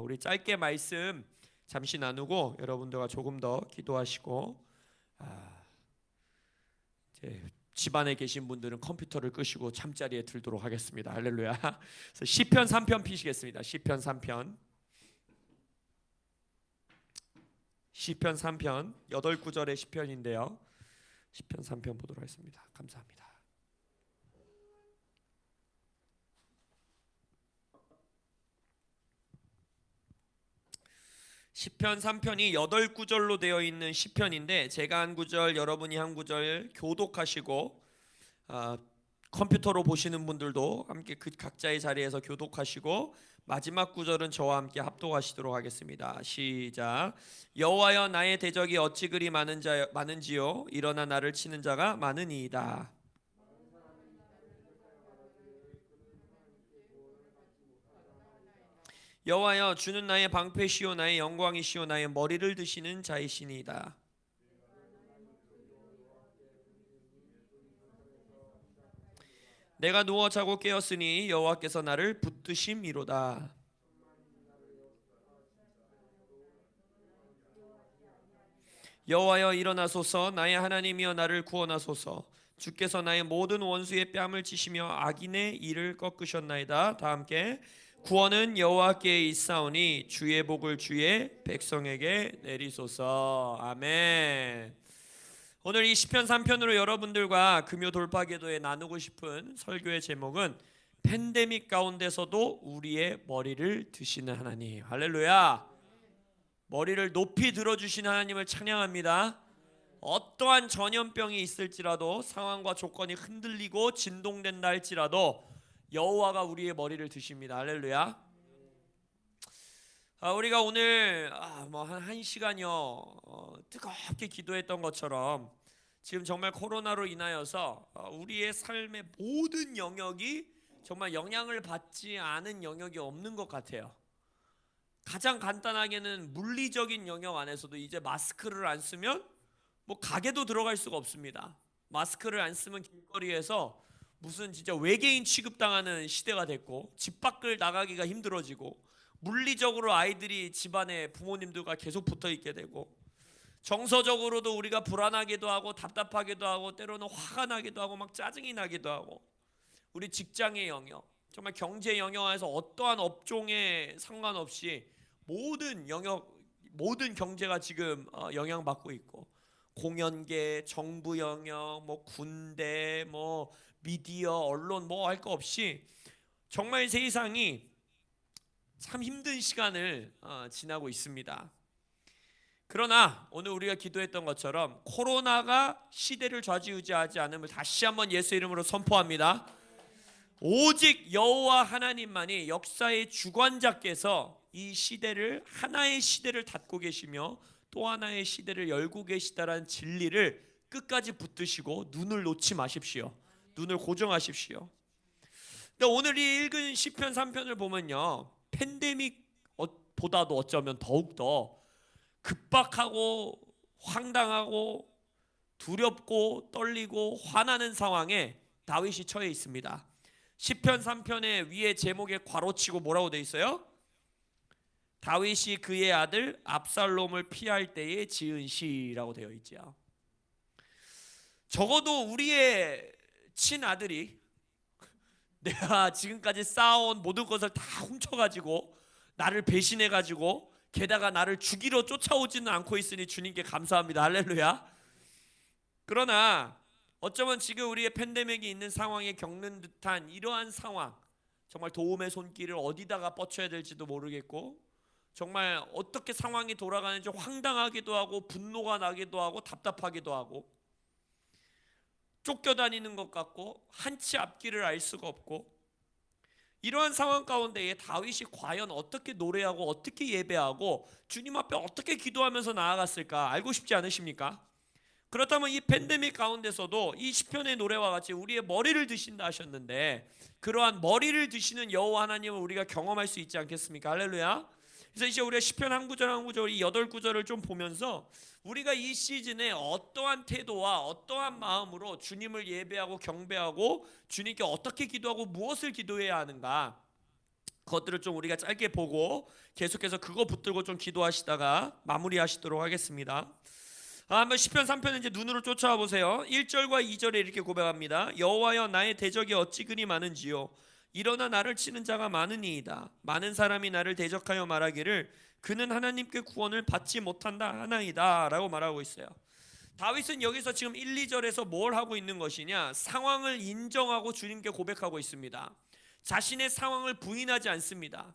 우리 짧게 말씀 잠시 나누고 여러분들과 조금 더 기도하시고 아, 이제 집안에 계신 분들은 컴퓨터를 끄시고 잠자리에 들도록 하겠습니다. 할렐루야. 그래서 시편 3편 피시겠습니다. 시편 3편. 시편 3편 8구절의 시편인데요. 시편 3편 보도록 하겠습니다. 감사합니다. 시편 3편이 8구절로 되어 있는 시편인데 제가 한 구절 여러분이 한 구절 교독하시고 아, 컴퓨터로 보시는 분들도 함께 그 각자의 자리에서 교독하시고 마지막 구절은 저와 함께 합독하시도록 하겠습니다. 시작. 여호와여 나의 대적이 어찌 그리 많은 자 많은지요 일어나 나를 치는 자가 많으니이다. 여호와여 주는 나의 방패시요 나의 영광이시요 나의 머리를 드시는 자이시니이다. 내가 누워 자고 깨었으니 여호와께서 나를 붙드심이로다. 여호와여 일어나소서 나의 하나님이여 나를 구원하소서 주께서 나의 모든 원수의 뺨을 치시며 악인의 일을 꺾으셨나이다. 다 함께 구원은 여호와께 있사오니 주의 복을 주의 백성에게 내리소서. 아멘. 오늘 이 시편 3편으로 여러분들과 금요 돌파 기도에 나누고 싶은 설교의 제목은 팬데믹 가운데서도 우리의 머리를 드시는 하나님. 할렐루야. 머리를 높이 들어 주신 하나님을 찬양합니다. 어떠한 전염병이 있을지라도 상황과 조건이 흔들리고 진동된다 할지라도 여호와가 우리의 머리를 드십니다. 할렐루야. 아, 우리가 오늘 아, 뭐한 한 시간여 어, 뜨겁게 기도했던 것처럼 지금 정말 코로나로 인하여서 어, 우리의 삶의 모든 영역이 정말 영향을 받지 않은 영역이 없는 것 같아요. 가장 간단하게는 물리적인 영역 안에서도 이제 마스크를 안 쓰면 뭐 가게도 들어갈 수가 없습니다. 마스크를 안 쓰면 길거리에서 무슨 진짜 외계인 취급당하는 시대가 됐고 집 밖을 나가기가 힘들어지고 물리적으로 아이들이 집안에 부모님들과 계속 붙어 있게 되고 정서적으로도 우리가 불안하기도 하고 답답하기도 하고 때로는 화가 나기도 하고 막 짜증이 나기도 하고 우리 직장의 영역 정말 경제 영역 안에서 어떠한 업종에 상관없이 모든 영역 모든 경제가 지금 어, 영향받고 있고 공연계, 정부 영역, 뭐 군대, 뭐 미디어, 언론 뭐 할 거 없이 정말 세상이 참 힘든 시간을 어, 지나고 있습니다. 그러나 오늘 우리가 기도했던 것처럼 코로나가 시대를 좌지우지하지 않음을 다시 한번 예수 이름으로 선포합니다. 오직 여호와 하나님만이 역사의 주관자께서 이 시대를 하나의 시대를 닫고 계시며 또 하나의 시대를 열고 계시다라는 진리를 끝까지 붙드시고 눈을 놓지 마십시오. 눈을 고정하십시오. 근데 오늘 이 읽은 시편 3편을 보면요. 팬데믹 보다도 어쩌면 더욱더 급박하고 황당하고 두렵고 떨리고 화나는 상황에 다윗이 처해 있습니다. 시편 3편의 위에 제목에 괄호치고 뭐라고 돼 있어요? 다윗이 그의 아들 압살롬을 피할 때에 지은 시라고 되어 있죠. 적어도 우리의 친아들이 내가 지금까지 쌓아온 모든 것을 다 훔쳐가지고 나를 배신해가지고 게다가 나를 죽이러 쫓아오지는 않고 있으니 주님께 감사합니다. 할렐루야. 그러나 어쩌면 지금 우리의 팬데믹이 있는 상황에 겪는 듯한 이러한 상황 정말 도움의 손길을 어디다가 뻗쳐야 될지도 모르겠고 정말 어떻게 상황이 돌아가는지 황당하기도 하고 분노가 나기도 하고 답답하기도 하고 쫓겨다니는 것 같고 한치 앞길을 알 수가 없고 이러한 상황 가운데에 다윗이 과연 어떻게 노래하고 어떻게 예배하고 주님 앞에 어떻게 기도하면서 나아갔을까 알고 싶지 않으십니까? 그렇다면 이 팬데믹 가운데서도 이 시편의 노래와 같이 우리의 머리를 드신다 하셨는데 그러한 머리를 드시는 여호와 하나님을 우리가 경험할 수 있지 않겠습니까? 할렐루야. 그래서 이제 우리가 시편 한 구절 한 구절 이 여덟 구절을 좀 보면서 우리가 이 시즌에 어떠한 태도와 어떠한 마음으로 주님을 예배하고 경배하고 주님께 어떻게 기도하고 무엇을 기도해야 하는가 그것들을 좀 우리가 짧게 보고 계속해서 그거 붙들고 좀 기도하시다가 마무리하시도록 하겠습니다. 아, 한번 시편 3편을 이제 눈으로 쫓아와 보세요. 1절과 2절에 이렇게 고백합니다. 여호와여 나의 대적이 어찌 그리 많은지요 일어나 나를 치는 자가 많으니이다. 많은 사람이 나를 대적하여 말하기를 그는 하나님께 구원을 받지 못한다 하나이다라고 말하고 있어요. 다윗은 여기서 지금 1, 2절에서 뭘 하고 있는 것이냐? 상황을 인정하고 주님께 고백하고 있습니다. 자신의 상황을 부인하지 않습니다.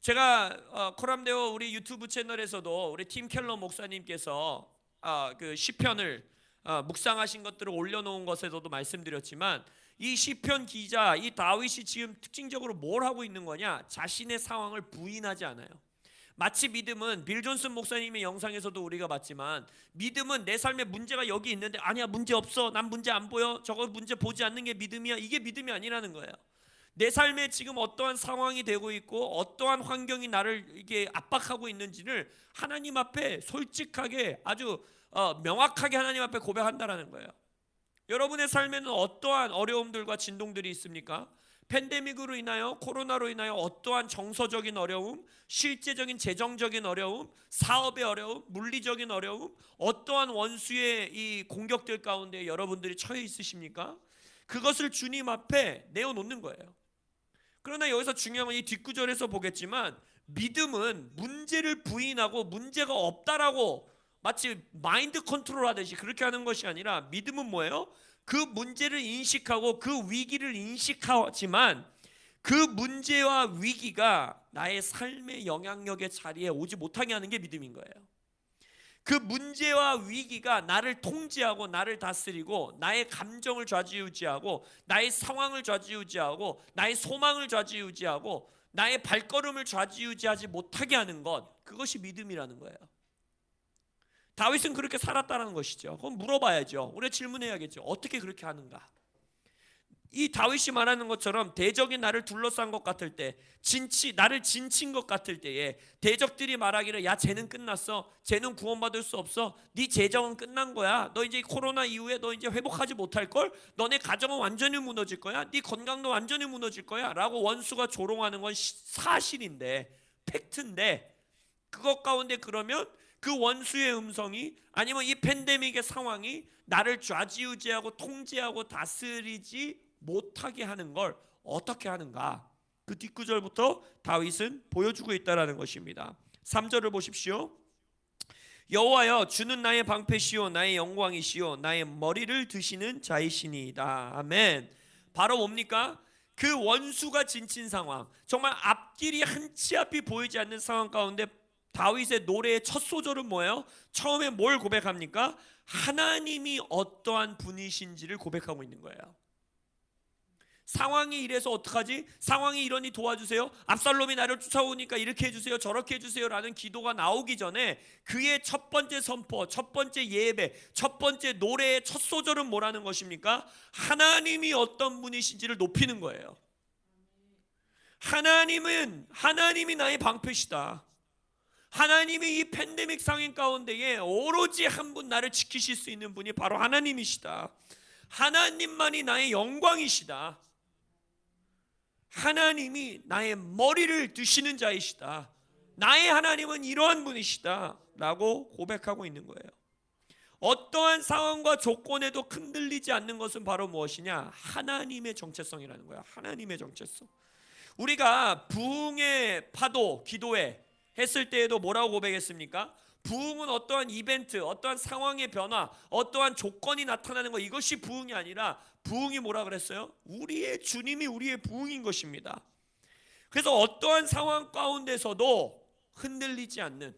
제가 어, 코람데오 우리 유튜브 채널에서도 우리 팀 켈러 목사님께서 어, 그 시편을 어, 묵상하신 것들을 올려놓은 것에서도 말씀드렸지만 이 시편 기자 이 다윗이 지금 특징적으로 뭘 하고 있는 거냐? 자신의 상황을 부인하지 않아요. 마치 믿음은 빌 존슨 목사님의 영상에서도 우리가 봤지만 믿음은 내 삶에 문제가 여기 있는데 아니야 문제 없어 난 문제 안 보여 저거 문제 보지 않는 게 믿음이야 이게 믿음이 아니라는 거예요. 내 삶에 지금 어떠한 상황이 되고 있고 어떠한 환경이 나를 이게 압박하고 있는지를 하나님 앞에 솔직하게 아주 어, 명확하게 하나님 앞에 고백한다라는 거예요. 여러분의 삶에는 어떠한 어려움들과 진동들이 있습니까? 팬데믹으로 인하여 코로나로 인하여 어떠한 정서적인 어려움, 실제적인 재정적인 어려움, 사업의 어려움, 물리적인 어려움, 어떠한 원수의 이 공격들 가운데 여러분들이 처해 있으십니까? 그것을 주님 앞에 내어놓는 거예요. 그러나 여기서 중요한 건 이 뒷구절에서 보겠지만 믿음은 문제를 부인하고 문제가 없다라고 마치 마인드 컨트롤 하듯이 그렇게 하는 것이 아니라 믿음은 뭐예요? 그 문제를 인식하고 그 위기를 인식하지만 그 문제와 위기가 나의 삶의 영향력의 자리에 오지 못하게 하는 게 믿음인 거예요. 그 문제와 위기가 나를 통제하고 나를 다스리고 나의 감정을 좌지우지하고 나의 상황을 좌지우지하고 나의 소망을 좌지우지하고 나의 발걸음을 좌지우지하지 못하게 하는 것 그것이 믿음이라는 거예요. 다윗은 그렇게 살았다는 것이죠. 그럼 물어봐야죠. 우리가 질문해야겠죠. 어떻게 그렇게 하는가? 이 다윗이 말하는 것처럼 대적이 나를 둘러싼 것 같을 때, 진치 나를 진친 것 같을 때에 대적들이 말하기를 야 쟤는 끝났어, 쟤는 구원받을 수 없어, 네 재정은 끝난 거야, 너 이제 코로나 이후에 너 이제 회복하지 못할 걸, 너네 가정은 완전히 무너질 거야, 네 건강도 완전히 무너질 거야라고 원수가 조롱하는 건 시- 사실인데 팩트인데 그것 가운데 그러면 그 원수의 음성이 아니면 이 팬데믹의 상황이 나를 좌지우지하고 통제하고 다스리지 못하게 하는 걸 어떻게 하는가? 그 뒷구절부터 다윗은 보여주고 있다라는 것입니다. 3절을 보십시오. 여호와여 주는 나의 방패시요 나의 영광이시요 나의 머리를 드시는 자이시니이다. 아멘. 바로 뭡니까? 그 원수가 진친 상황, 정말 앞길이 한 치 앞이 보이지 않는 상황 가운데 다윗의 노래의 첫 소절은 뭐예요? 처음에 뭘 고백합니까? 하나님이 어떠한 분이신지를 고백하고 있는 거예요. 상황이 이래서 어떡하지? 상황이 이러니 도와주세요. 압살롬이 나를 쫓아오니까 이렇게 해주세요. 저렇게 해주세요라는 기도가 나오기 전에 그의 첫 번째 선포, 첫 번째 예배, 첫 번째 노래의 첫 소절은 뭐라는 것입니까? 하나님이 어떤 분이신지를 높이는 거예요. 하나님은 하나님이 나의 방패시다. 하나님이 이 팬데믹 상황 가운데에 오로지 한 분 나를 지키실 수 있는 분이 바로 하나님이시다. 하나님만이 나의 영광이시다. 하나님이 나의 머리를 드시는 자이시다. 나의 하나님은 이러한 분이시다. 라고 고백하고 있는 거예요. 어떠한 상황과 조건에도 흔들리지 않는 것은 바로 무엇이냐? 하나님의 정체성이라는 거야. 하나님의 정체성. 우리가 부흥의 파도 기도회 했을 때에도 뭐라고 고백했습니까? 부흥은 어떠한 이벤트, 어떠한 상황의 변화, 어떠한 조건이 나타나는 것 이것이 부흥이 아니라 부흥이 뭐라 그랬어요? 우리의 주님이 우리의 부흥인 것입니다. 그래서 어떠한 상황 가운데서도 흔들리지 않는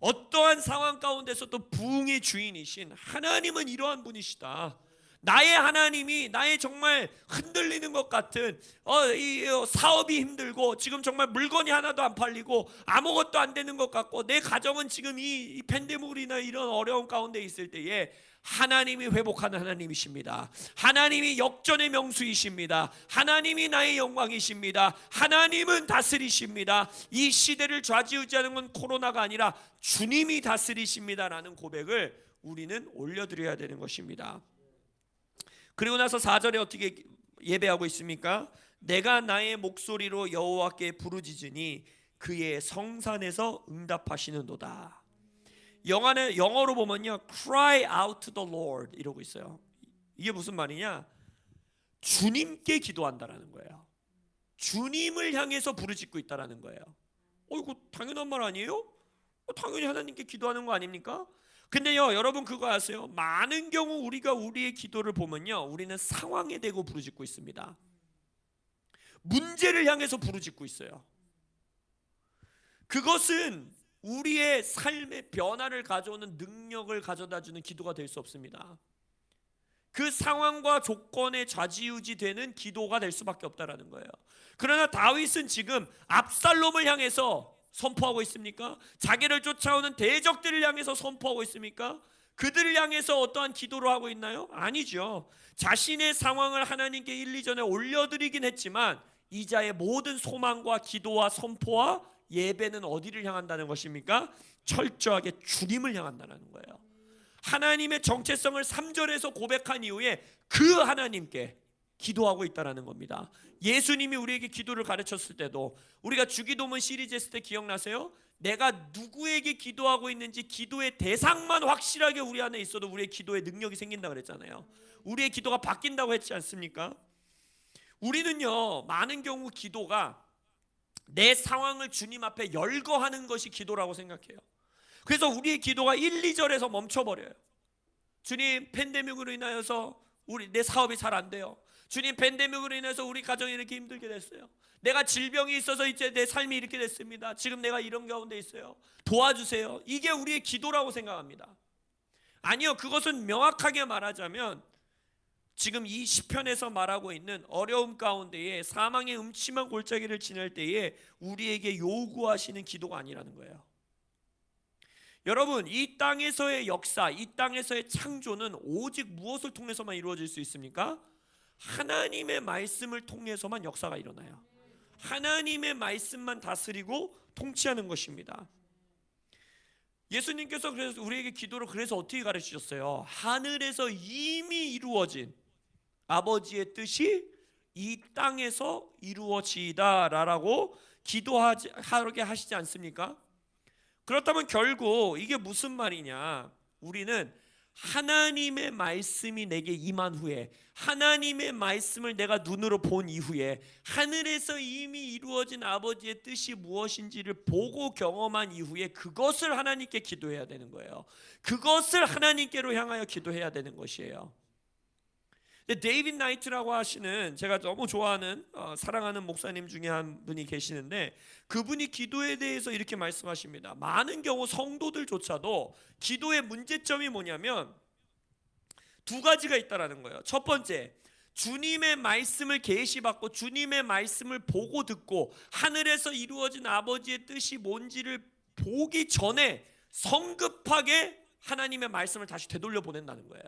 어떠한 상황 가운데서도 부흥의 주인이신 하나님은 이러한 분이시다. 나의 하나님이 나의 정말 흔들리는 것 같은 어, 이 어, 사업이 힘들고 지금 정말 물건이 하나도 안 팔리고 아무것도 안 되는 것 같고 내 가정은 지금 이, 이 팬데믹이나 이런 어려운 가운데 있을 때에 하나님이 회복하는 하나님이십니다. 하나님이 역전의 명수이십니다. 하나님이 나의 영광이십니다. 하나님은 다스리십니다. 이 시대를 좌지우지하는 건 코로나가 아니라 주님이 다스리십니다라는 고백을 우리는 올려드려야 되는 것입니다. 그리고 나서 4절에 어떻게 예배하고 있습니까? 내가 나의 목소리로 여호와께 부르짖으니 그의 성산에서 응답하시는도다. 영어는 영어로 보면요, cry out to the Lord 이러고 있어요. 이게 무슨 말이냐? 주님께 기도한다라는 거예요. 주님을 향해서 부르짖고 있다라는 거예요. 어 이거 당연한 말 아니에요? 어, 당연히 하나님께 기도하는 거 아닙니까? 근데요, 여러분 그거 아세요? 많은 경우 우리가 우리의 기도를 보면요, 우리는 상황에 대고 부르짖고 있습니다. 문제를 향해서 부르짖고 있어요. 그것은 우리의 삶의 변화를 가져오는 능력을 가져다 주는 기도가 될 수 없습니다. 그 상황과 조건에 좌지우지 되는 기도가 될 수밖에 없다라는 거예요. 그러나 다윗은 지금 압살롬을 향해서 선포하고 있습니까? 자기를 쫓아오는 대적들을 향해서 선포하고 있습니까? 그들을 향해서 어떠한 기도를 하고 있나요? 아니죠. 자신의 상황을 하나님께 1, 2전에 올려드리긴 했지만 이자의 모든 소망과 기도와 선포와 예배는 어디를 향한다는 것입니까? 철저하게 주님을 향한다는 거예요. 하나님의 정체성을 3절에서 고백한 이후에 그 하나님께 기도하고 있다라는 겁니다. 예수님이 우리에게 기도를 가르쳤을 때도 우리가 주기도문 시리즈 했을 때 기억나세요? 내가 누구에게 기도하고 있는지 기도의 대상만 확실하게 우리 안에 있어도 우리의 기도의 능력이 생긴다 그랬잖아요. 우리의 기도가 바뀐다고 했지 않습니까? 우리는요 많은 경우 기도가 내 상황을 주님 앞에 열거하는 것이 기도라고 생각해요. 그래서 우리의 기도가 1, 2절에서 멈춰버려요. 주님 팬데믹으로 인하여서 우리 내 사업이 잘 안 돼요. 주님 팬데믹으로 인해서 우리 가정이 이렇게 힘들게 됐어요. 내가 질병이 있어서 이제 내 삶이 이렇게 됐습니다. 지금 내가 이런 가운데 있어요. 도와주세요. 이게 우리의 기도라고 생각합니다. 아니요, 그것은 명확하게 말하자면 지금 이 시편에서 말하고 있는 어려움 가운데에 사망의 음침한 골짜기를 지날 때에 우리에게 요구하시는 기도가 아니라는 거예요. 여러분, 이 땅에서의 역사, 이 땅에서의 창조는 오직 무엇을 통해서만 이루어질 수 있습니까? 하나님의 말씀을 통해서만 역사가 일어나요. 하나님의 말씀만 다스리고 통치하는 것입니다. 예수님께서 그래서 우리에게 기도를 그래서 어떻게 가르치셨어요? 하늘에서 이미 이루어진 아버지의 뜻이 이 땅에서 이루어지다라고 기도하게 하시지 않습니까? 그렇다면 결국 이게 무슨 말이냐? 우리는 하나님의 말씀이 내게 임한 후에 하나님의 말씀을 내가 눈으로 본 이후에 하늘에서 이미 이루어진 아버지의 뜻이 무엇인지를 보고 경험한 이후에 그것을 하나님께 기도해야 되는 거예요. 그것을 하나님께로 향하여 기도해야 되는 것이에요. 데이빗 나이트라고 하시는 제가 너무 좋아하는 어, 사랑하는 목사님 중에 한 분이 계시는데 그분이 기도에 대해서 이렇게 말씀하십니다. 많은 경우 성도들조차도 기도의 문제점이 뭐냐면 두 가지가 있다라는 거예요. 첫 번째, 주님의 말씀을 계시받고 주님의 말씀을 보고 듣고 하늘에서 이루어진 아버지의 뜻이 뭔지를 보기 전에 성급하게 하나님의 말씀을 다시 되돌려 보낸다는 거예요.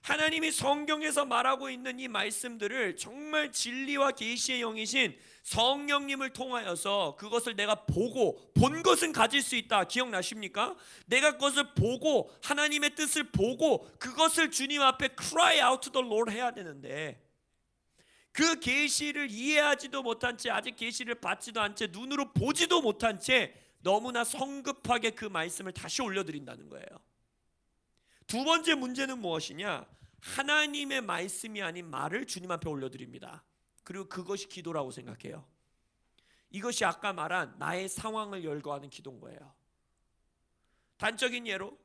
하나님이 성경에서 말하고 있는 이 말씀들을 정말 진리와 계시의 영이신 성령님을 통하여서 그것을 내가 보고 본 것은 가질 수 있다. 기억나십니까? 내가 그것을 보고 하나님의 뜻을 보고 그것을 주님 앞에 cry out to the Lord 해야 되는데 그 계시를 이해하지도 못한 채 아직 계시를 받지도 않은 채 눈으로 보지도 못한 채 너무나 성급하게 그 말씀을 다시 올려드린다는 거예요. 두 번째 문제는 무엇이냐? 하나님의 말씀이 아닌 말을 주님 앞에 올려드립니다. 그리고 그것이 기도라고 생각해요. 이것이 아까 말한 나의 상황을 열거하는 기도인 거예요. 단적인 예로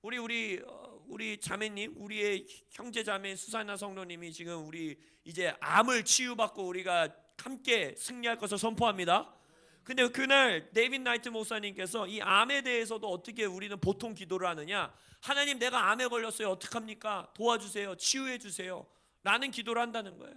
우리 우리 어, 우리 자매님, 우리의 형제 자매 수사나 성도님이 지금 우리 이제 암을 치유받고 우리가 함께 승리할 것을 선포합니다. 근데 그날 데이빗 나이트 목사님께서 이 암에 대해서도 어떻게 우리는 보통 기도를 하느냐? 하나님 내가 암에 걸렸어요. 어떡합니까? 도와주세요. 치유해 주세요. 라는 기도를 한다는 거예요.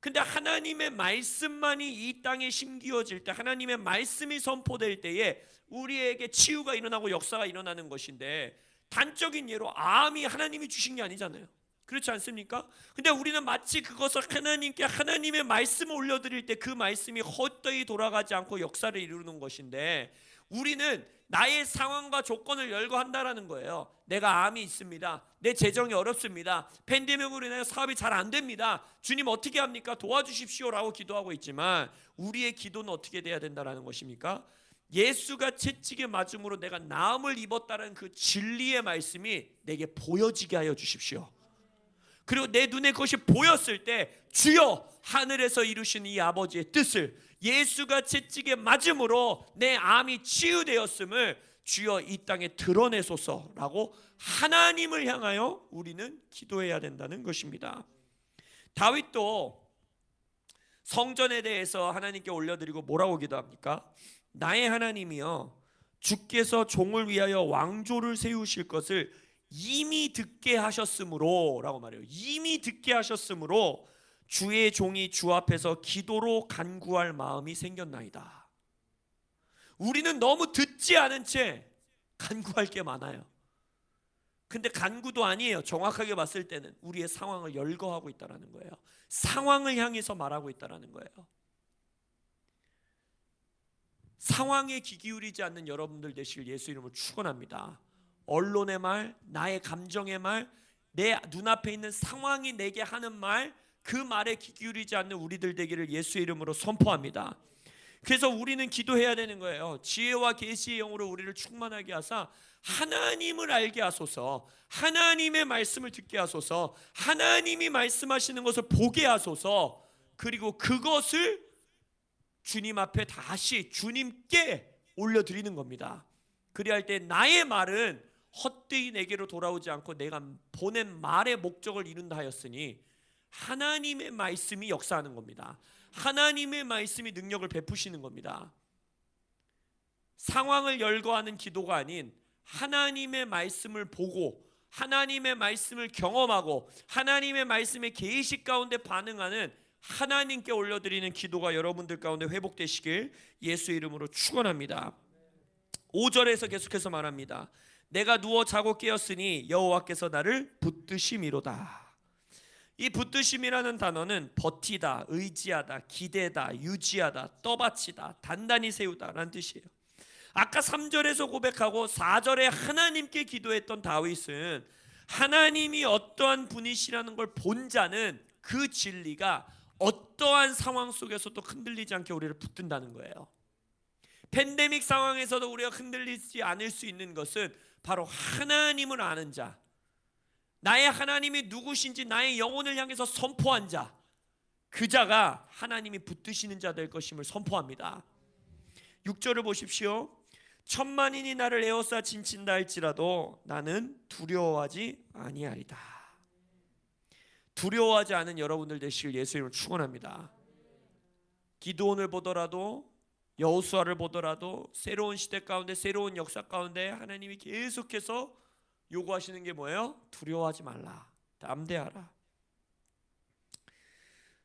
근데 하나님의 말씀만이 이 땅에 심기어질 때 하나님의 말씀이 선포될 때에 우리에게 치유가 일어나고 역사가 일어나는 것인데 단적인 예로 암이 하나님이 주신 게 아니잖아요. 그렇지 않습니까? 근데 우리는 마치 그것을 하나님께 하나님의 말씀을 올려드릴 때 그 말씀이 헛되이 돌아가지 않고 역사를 이루는 것인데 우리는 나의 상황과 조건을 열거한다라는 거예요. 내가 암이 있습니다. 내 재정이 어렵습니다. 팬데믹으로 인하여 사업이 잘 안 됩니다. 주님 어떻게 합니까? 도와주십시오라고 기도하고 있지만 우리의 기도는 어떻게 돼야 된다라는 것입니까? 예수가 채찍에 맞음으로 내가 나음을 입었다는 그 진리의 말씀이 내게 보여지게 하여 주십시오. 그리고 내 눈에 그것이 보였을 때 주여 하늘에서 이루신 이 아버지의 뜻을 예수가 채찍에 맞음으로 내 암이 치유되었음을 주여 이 땅에 드러내소서라고 하나님을 향하여 우리는 기도해야 된다는 것입니다. 다윗도 성전에 대해서 하나님께 올려드리고 뭐라고 기도합니까? 나의 하나님이여 주께서 종을 위하여 왕조를 세우실 것을 이미 듣게 하셨으므로라고 말해요. 이미 듣게 하셨으므로 주의 종이 주 앞에서 기도로 간구할 마음이 생겼나이다. 우리는 너무 듣지 않은 채 간구할 게 많아요. 근데 간구도 아니에요. 정확하게 봤을 때는 우리의 상황을 열거하고 있다라는 거예요. 상황을 향해서 말하고 있다라는 거예요. 상황에 귀 기울이지 않는 여러분들 되실 예수 이름으로 축원합니다. 언론의 말, 나의 감정의 말, 내 눈앞에 있는 상황이 내게 하는 말, 그 말에 귀 기울이지 않는 우리들 되기를 예수 이름으로 선포합니다. 그래서 우리는 기도해야 되는 거예요. 지혜와 계시의 영으로 우리를 충만하게 하사 하나님을 알게 하소서. 하나님의 말씀을 듣게 하소서. 하나님이 말씀하시는 것을 보게 하소서. 그리고 그것을 주님 앞에 다시 주님께 올려 드리는 겁니다. 그리할 때 나의 말은 헛되이 내게로 돌아오지 않고 내가 보낸 말의 목적을 이룬다 하였으니 하나님의 말씀이 역사하는 겁니다. 하나님의 말씀이 능력을 베푸시는 겁니다. 상황을 열거하는 기도가 아닌 하나님의 말씀을 보고 하나님의 말씀을 경험하고 하나님의 말씀의 계식 가운데 반응하는 하나님께 올려드리는 기도가 여러분들 가운데 회복되시길 예수 이름으로 축원합니다. 5절에서 계속해서 말합니다. 내가 누워 자고 깨었으니 여호와께서 나를 붙드심이로다. 이 붙드심이라는 단어는 버티다, 의지하다, 기대다, 유지하다, 떠받치다, 단단히 세우다라는 뜻이에요. 아까 3절에서 고백하고 4절에 하나님께 기도했던 다윗은 하나님이 어떠한 분이시라는 걸 본 자는 그 진리가 어떠한 상황 속에서도 흔들리지 않게 우리를 붙든다는 거예요. 팬데믹 상황에서도 우리가 흔들리지 않을 수 있는 것은 바로 하나님을 아는 자, 나의 하나님이 누구신지 나의 영혼을 향해서 선포한 자, 그 자가 하나님이 붙드시는 자 될 것임을 선포합니다. 6절을 보십시오. 천만인이 나를 에워싸 진친다 할지라도 나는 두려워하지 아니하리다. 두려워하지 않은 여러분들 되시길 예수 이름으로 축원합니다. 기도원을 보더라도 여호수아를 보더라도 새로운 시대 가운데 새로운 역사 가운데 하나님이 계속해서 요구하시는 게 뭐예요? 두려워하지 말라. 담대하라.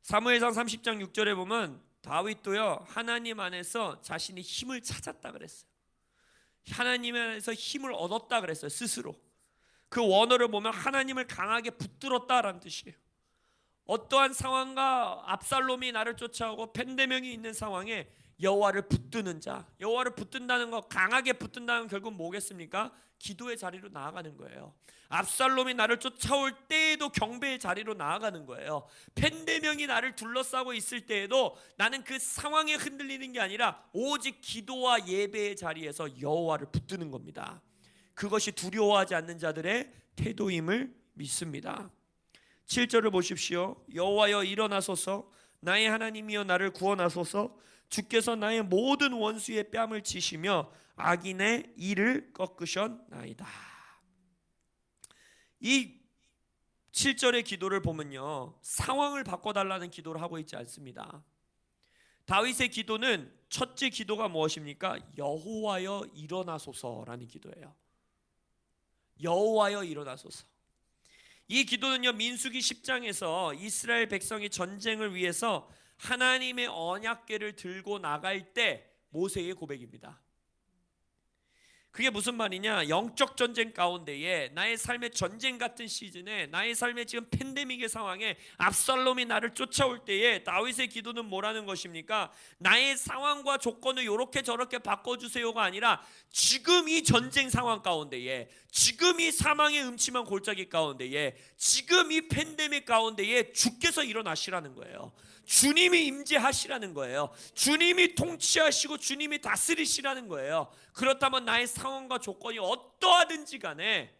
사무엘상 30장 6절에 보면 다윗도요 하나님 안에서 자신이 힘을 찾았다 그랬어요. 하나님 안에서 힘을 얻었다 그랬어요 스스로. 그 원어를 보면 하나님을 강하게 붙들었다라는 뜻이에요. 어떠한 상황과 압살롬이 나를 쫓아오고 팬데믹이 있는 상황에 여호와를 붙드는 자, 여호와를 붙든다는 거 강하게 붙든다는 결국 뭐겠습니까? 기도의 자리로 나아가는 거예요. 압살롬이 나를 쫓아올 때에도 경배의 자리로 나아가는 거예요. 팬데명이 나를 둘러싸고 있을 때에도 나는 그 상황에 흔들리는 게 아니라 오직 기도와 예배의 자리에서 여호와를 붙드는 겁니다. 그것이 두려워하지 않는 자들의 태도임을 믿습니다. 7절을 보십시오. 여호와여 일어나소서 나의 하나님이여 나를 구원하소서 주께서 나의 모든 원수의 뺨을 치시며 악인의 이를 꺾으셨나이다. 이 7절의 기도를 보면요. 상황을 바꿔달라는 기도를 하고 있지 않습니다. 다윗의 기도는 첫째 기도가 무엇입니까? 여호와여 일어나소서라는 기도예요. 여호와여 일어나소서. 이 기도는요 민수기 10장에서 이스라엘 백성이 전쟁을 위해서 하나님의 언약궤를 들고 나갈 때 모세의 고백입니다. 그게 무슨 말이냐? 영적 전쟁 가운데에 나의 삶의 전쟁 같은 시즌에 나의 삶의 지금 팬데믹의 상황에 압살롬이 나를 쫓아올 때에 다윗의 기도는 뭐라는 것입니까? 나의 상황과 조건을 이렇게 저렇게 바꿔주세요가 아니라 지금 이 전쟁 상황 가운데에 지금 이 사망의 음침한 골짜기 가운데에 지금 이 팬데믹 가운데에 주께서 일어나시라는 거예요. 주님이 임재하시라는 거예요. 주님이 통치하시고 주님이 다스리시라는 거예요. 그렇다면 나의 상황과 조건이 어떠하든지 간에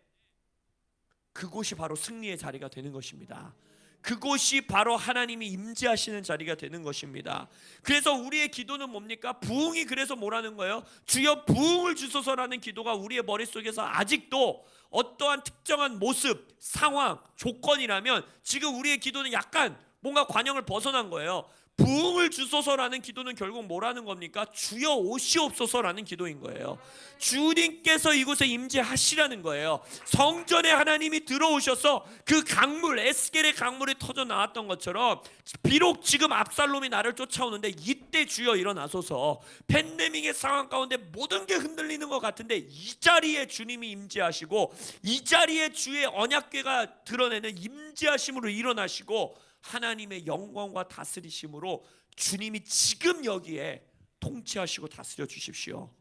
그곳이 바로 승리의 자리가 되는 것입니다. 그곳이 바로 하나님이 임재하시는 자리가 되는 것입니다. 그래서 우리의 기도는 뭡니까? 부흥이 그래서 뭐라는 거예요? 주여 부흥을 주소서라는 기도가 우리의 머릿속에서 아직도 어떠한 특정한 모습, 상황, 조건이라면 지금 우리의 기도는 약간 뭔가 관영을 벗어난 거예요. 부흥을 주소서라는 기도는 결국 뭐라는 겁니까? 주여 오시옵소서라는 기도인 거예요. 주님께서 이곳에 임재하시라는 거예요. 성전에 하나님이 들어오셔서 그 강물 에스겔의 강물이 터져 나왔던 것처럼 비록 지금 압살롬이 나를 쫓아오는데 이때 주여 일어나소서 팬데믹의 상황 가운데 모든 게 흔들리는 것 같은데 이 자리에 주님이 임재하시고 이 자리에 주의 언약궤가 드러내는 임재하심으로 일어나시고 하나님의 영광과 다스리심으로 주님이 지금 여기에 통치하시고 다스려 주십시오.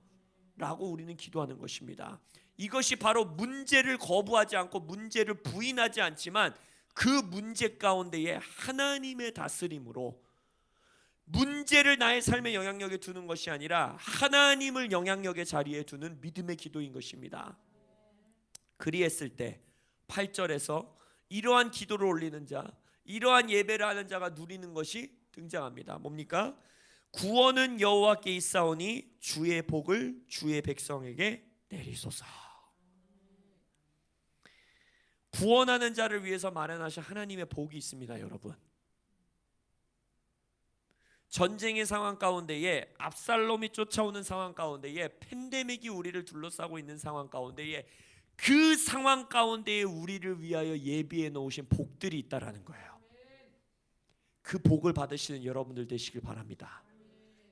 라고 우리는 기도하는 것입니다. 이것이 바로 문제를 거부하지 않고 문제를 부인하지 않지만 그 문제 가운데에 하나님의 다스림으로 문제를 나의 삶의 영향력에 두는 것이 아니라 하나님을 영향력의 자리에 두는 믿음의 기도인 것입니다. 그리했을 때 8절에서 이러한 기도를 올리는 자, 이러한 예배를 하는 자가 누리는 것이 등장합니다. 뭡니까? 구원은 여호와께 있사오니 주의 복을 주의 백성에게 내리소서. 구원하는 자를 위해서 마련하신 하나님의 복이 있습니다, 여러분. 전쟁의 상황 가운데에 압살롬이 쫓아오는 상황 가운데에 팬데믹이 우리를 둘러싸고 있는 상황 가운데에 그 상황 가운데에 우리를 위하여 예비해 놓으신 복들이 있다라는 거예요. 그 복을 받으시는 여러분들 되시길 바랍니다.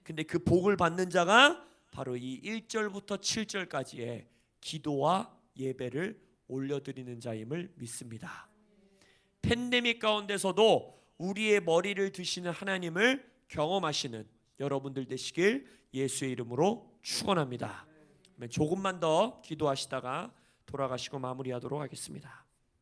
근데 그 복을 받는 자가 바로 이 1절부터 7절까지의 기도와 예배를 올려드리는 자임을 믿습니다. 팬데믹 가운데서도 우리의 머리를 드시는 하나님을 경험하시는 여러분들 되시길 예수의 이름으로 축원합니다. 조금만 더 기도하시다가 돌아가시고 마무리하도록 하겠습니다.